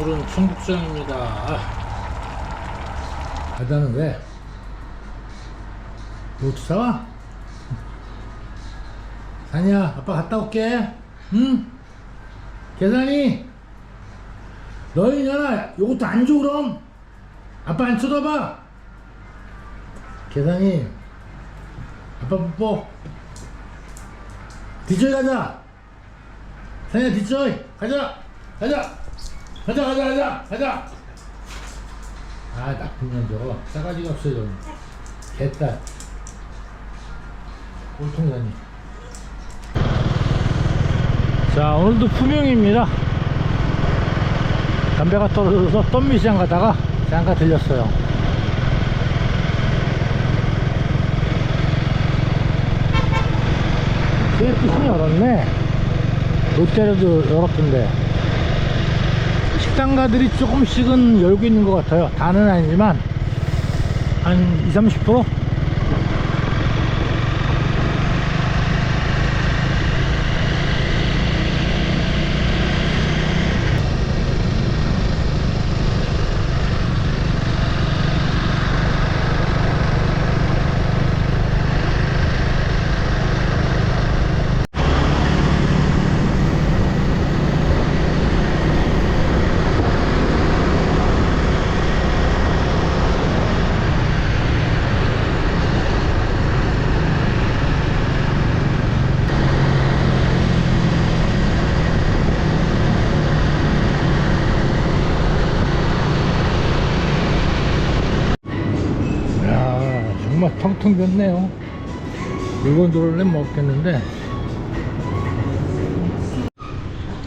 오늘은 청국장입니다. 아. 바다는 왜? 뭐부터 사와? 산이야, 아빠 갔다 올게. 응? 계산이. 너희 년아, 요것도 안 줘, 그럼? 아빠 안 쳐다봐. 계산이. 아빠 뽀뽀. 뒤쪽에 가자. 산이야, 뒤쪽에. 가자. 가자. 가자, 가자, 가자, 가자. 아, 나쁜 년 저거. 싸가지가 없어요, 저거. 개딸. 꼴통이라니. 자, 오늘도 품용입니다. 담배가 떨어져서 똠미시장 가다가 잠깐 들렸어요. KFC는 열었네. 롯데로도 열었던데. 식당가들이 조금씩은 열고 있는 것 같아요. 다는 아니지만, 한 20, 30%? 텅텅 비었네요. 물건 들어올려면 먹겠는데.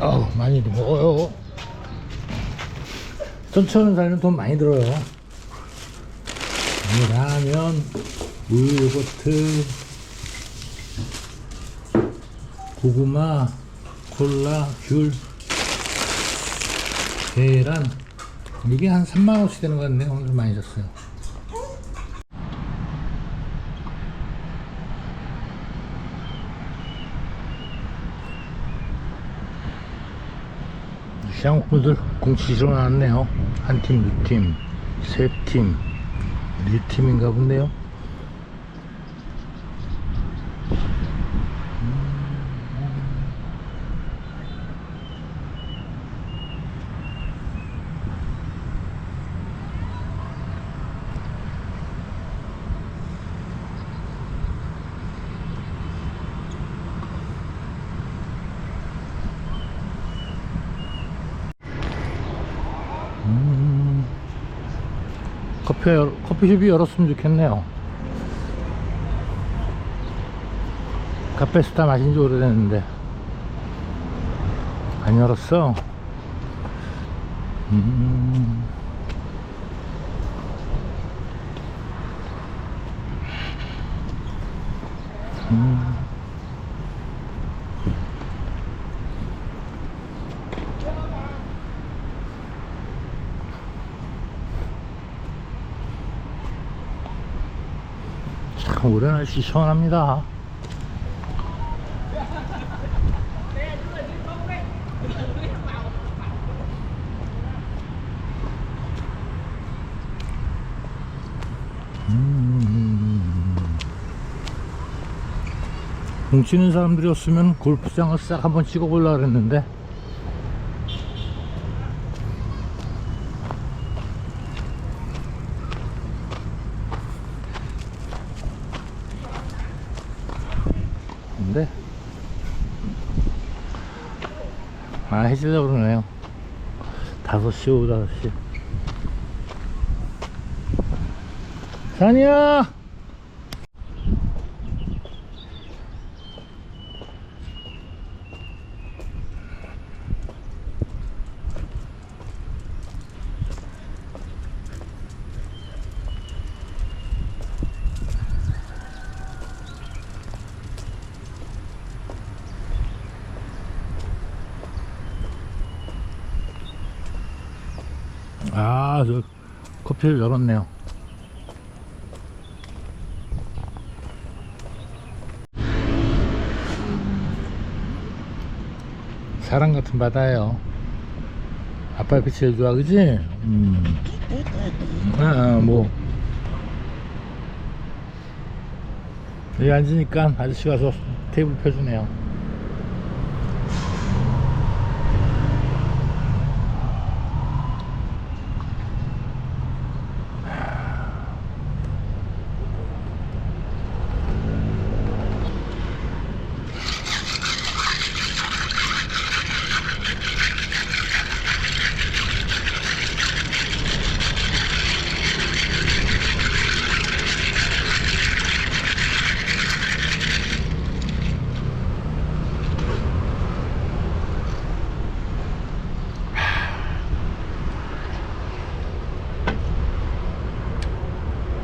아우 많이 먹어요. 전처럼 살면 돈 많이 들어요. 이 라면 우유버트 고구마 콜라 귤 계란. 이게 한 3만원씩 되는 것 같네요. 오늘 많이 줬어요 시장분들 공치시러 나왔네요. 한 팀, 두 팀, 세 팀, 네 팀인가 본데요. 커피, 열- 커피숍이 열었으면 좋겠네요. 카페스타 마신 지 오래됐는데. 안 열었어. 음. 음. 올해 날씨 시원합니다. 음. 뭉치는 사람들이었으면 골프장을 싹 한번 찍어보려고 근데 아 해지려고 그러네요. 5시 오후 5시. 산이야 아, 저 커피를 열었네요. 사랑 같은 바다예요. 아빠 제일 좋아, 그지? 음. 아, 아, 뭐. 여기 앉으니까 아저씨 가 서 테이블 펴주네요.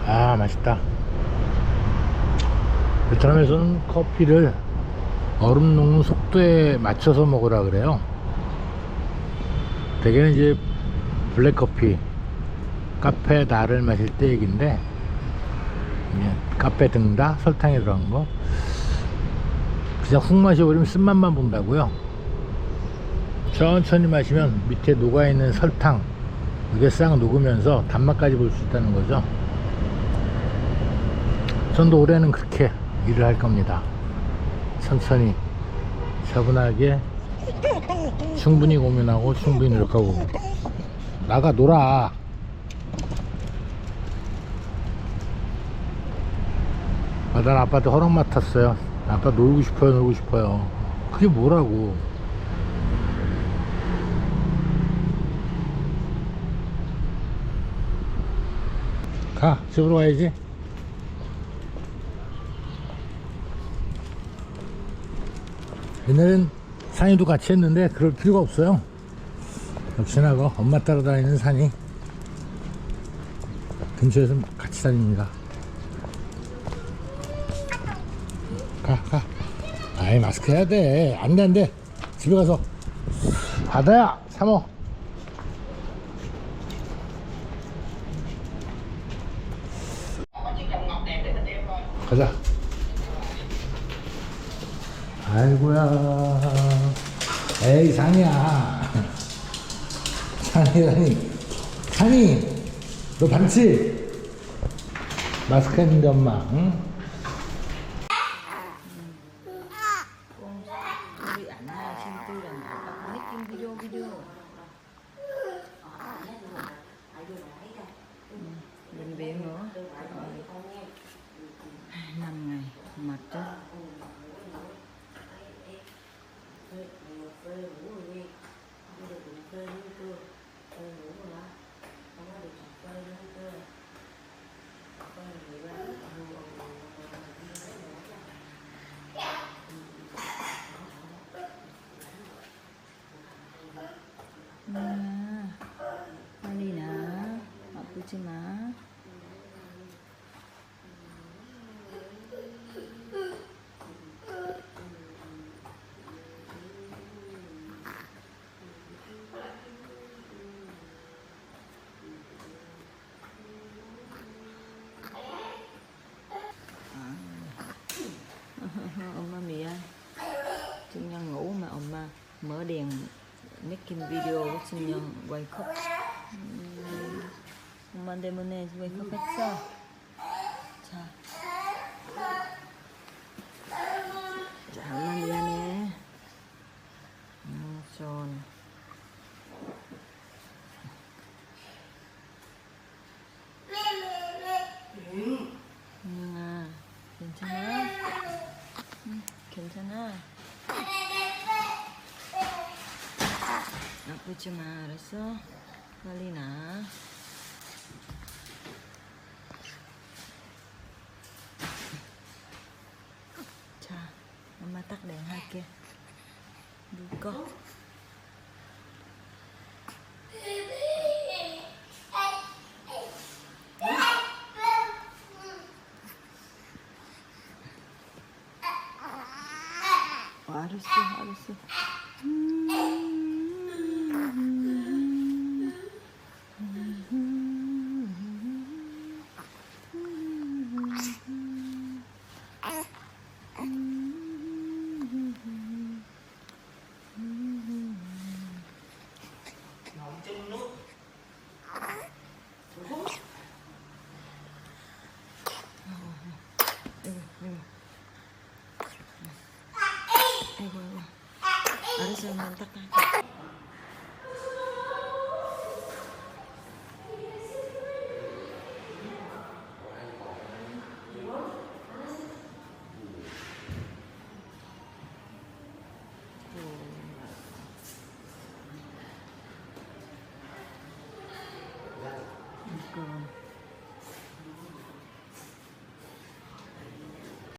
아, 맛 있다. 베트남에서는 커피를 얼음 녹는 속도에 맞춰서 먹으라 그래요. 대개는 이제 블랙커피, 카페 다를 마실 때 예, 카페 등다, 설탕이 들어간 거. 그냥 훅 마셔버리면 쓴맛만 본다고요. 천천히 마시면 밑에 녹아있는 설탕, 이게 싹 녹으면서 단맛까지 볼 수 있다는 거죠. 전도 올해는 그렇게 일을 할 겁니다. 천천히, 차분하게, 충분히 고민하고, 충분히 노력하고. 나가 놀아. 아, 난 아빠한테 허락 맡았어요. 아빠 놀고 싶어요, 놀고 싶어요. 그게 뭐라고. 가, 집으로 가야지. 옛날엔 산이도 같이 했는데 그럴 필요가 없어요. 역시나 그 엄마 따라다니는 산이 근처에서 같이 다닙니다. 가, 가. 아이, 마스크 해야 돼. 안 돼, 안 돼. 집에 가서. 바다야, 사모. 가자. 아이고야. 에이, 산이야. 산이라니. 산이, 너 반치? 마스크 했는데, 엄마, 응? 우리 안나 친구랑 느낌 비디오 비디오 bệnh viện nữa năm ngày mệt đó 아, 빨리 나 아프지 마 엄마 미안 Sinh nhân ngủ mà 엄마 mở đèn making video sinh nhân quay khóc 음, 엄마 때문에 왜컵했어? 자, 자 엄마 미안해 음, 손 은영아 괜찮아? 응, 괜찮아? 아프지 마, 알았어? 빨리 나. 자, 엄마 딱 đèn 할게. 누 꺼. 어, 알았어, 알았어. 아이고, 아이고. 아